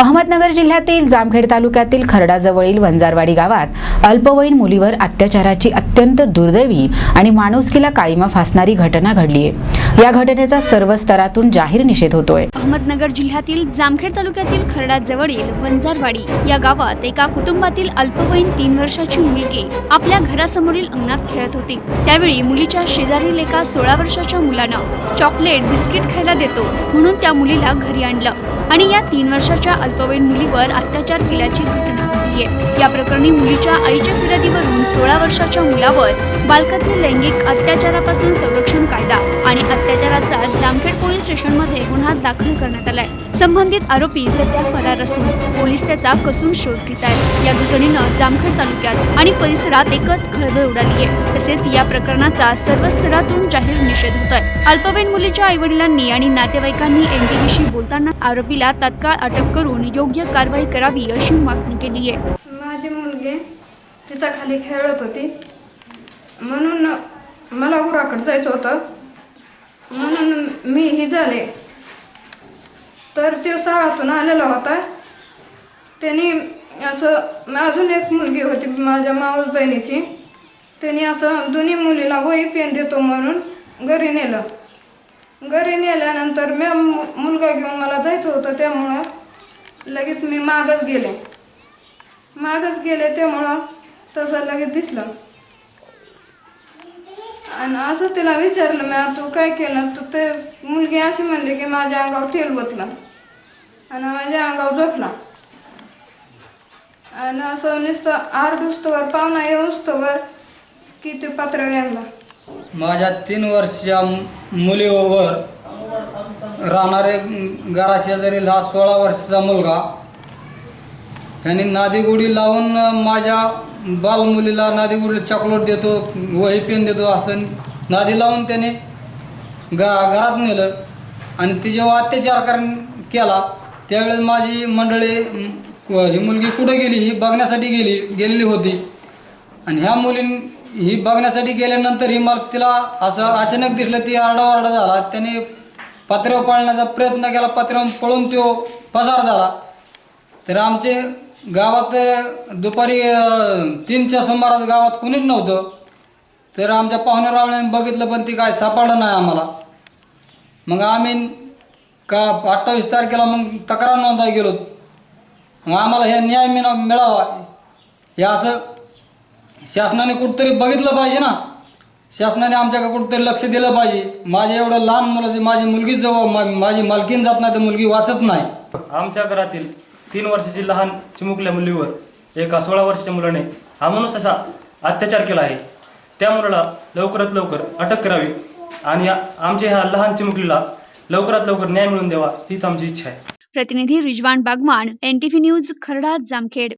अहमदनगर जिल्ह्यातील जामखेड तालुक्यातील खरडाजवळील वंजारवाडी गावात अल्पवयीन मुलीवर अत्याचाराची अत्यंत दुर्दैवी आणि माणुसकीला काळीमा फासणारी घटना घडली आहे. या घटनेचा सर्व स्तरातून जाहीर निषेध होतोय. अहमदनगर जिल्ह्यातील जामखेड तालुक्यातील खरडाजवळील वंजारवाडी या गावात एका कुटुंबातील अल्पवयीन तीन वर्षाची मुलगी आपल्या घरासमोरील अंगणात खेळत होती. त्यावेळी मुलीच्या शेजारील एका सोळा वर्षाच्या मुलानं चॉकलेट बिस्किट खायला देतो म्हणून त्या मुलीला घरी आणलं. आणि या तीन वर्षाच्या अल्पवयीन मुलीवर अत्याचार केल्याची घटना घडली आहे. या प्रकरणी मुलीच्या आईच्या फिर्यादीवरून सोळा वर्षाच्या मुलावर बालकातील लैंगिक अत्याचारापासून संरक्षण कायदा आणि अत्याचाराचा जामखेड पोलीस स्टेशनमध्ये गुन्हा दाखल करण्यात आलाय. संबंधित आरोपी सध्या फरार असून पोलीस त्याचा कसून शोध घेत आहेत. या घटनेनं जामखेड तालुक्यात आणि परिसरात एकच खळबळ उडाली आहे. तसेच या प्रकरणाचा सर्व स्तरातून जाहीर निषेध होत आहे. अल्पवयीन मुलीच्या आईवडिलांनी आणि नातेवाईकांनी एनटीव्हीशी बोलताना आरोपीला तत्काळ अटक करून योग्य कारवाई करावी अशी मागणी केली आहे. माझी मुलगी तिचा खाली खेळत होती. म्हणून मला गुराकडे जायचं होतं. म्हणून मी ही झाले. तर तो शाळातून आलेला होता. त्यांनी असं अजून एक मुलगी होती माझ्या मावस बहिणीची. त्यांनी असं दोन्ही मुलीला वही पेन देतो म्हणून घरी नेलं. घरी नेल्यानंतर मी मुलगा घेऊन मला जायचं होतं त्यामुळं लगेच मी मागच गेले. मागच गेले त्यामुळं तसं लगेच दिसलं. आणि असं तिला विचारलं मी तू काय केलं? तू ते मुलगी अशी म्हणली की माझ्या अंगावर ठेल ओतलं. आणि माझ्या अंगावर झोपला. आणि असं नुसतं आरडुस्तवर पाहुणा येऊस्तवर की ते पत्र आणला माझ्या तीन वर्षाच्या मुलीवर राहणारे घराशेजारील हा सोळा वर्षाचा मुलगा यांनी नादीगुडी लावून माझ्या बालमुलीला नादीगुडी चॉकलेट देतो वही पेन देतो असं नादी लावून त्याने गा घरात नेलं. आणि तिच्यावर जेव्हा अत्याचार करण केला त्यावेळेस माझी मंडळी ही मुलगी कुठं गेली ही बघण्यासाठी गेली गेलेली होती. आणि ह्या मुलीं ही बघण्यासाठी गेल्यानंतर ही मला तिला असं अचानक दिसलं ती आरडाओरडा झाला. त्याने पत्र्यावर पाळण्याचा प्रयत्न केला पत्र्यावर पळून तो पसार झाला. तर आमचे गावात दुपारी तीनच्या सुमारास गावात कुणीच नव्हतं. तर आमच्या पाहुणे रावळ्याने बघितलं पण ती काय सापडलं नाही आम्हाला. मग आम्ही का अठ्ठावीस तारखेला मग तक्रार नोंदाय गेलो? मग आम्हाला हे न्याय मिळा मिळावा. हे असं शासनाने कुठंतरी बघितलं पाहिजे ना. शासनाने आमच्याकडे कुठंतरी लक्ष दिलं पाहिजे. माझ्या एवढं लहान मुलाची माझी मुलगी जवळ मा माझी मालकीन जात नाही तर मुलगी वाचत नाही. आमच्या घरातील तीन वर्षाची लहान चिमुकल्या मुलीवर एका सोळा वर्षाच्या मुलाने अमानुष असा अत्याचार केला आहे. त्या मुलाला लवकरात लवकर अटक करावी आणि आ- आमच्या ह्या लहान चिमुकलीला लवकरात लवकर न्याय मिळून द्यावा हीच आमची इच्छा आहे. प्रतिनिधी रिजवान बागमान एनटीव्ही न्यूज खरडा जामखेड.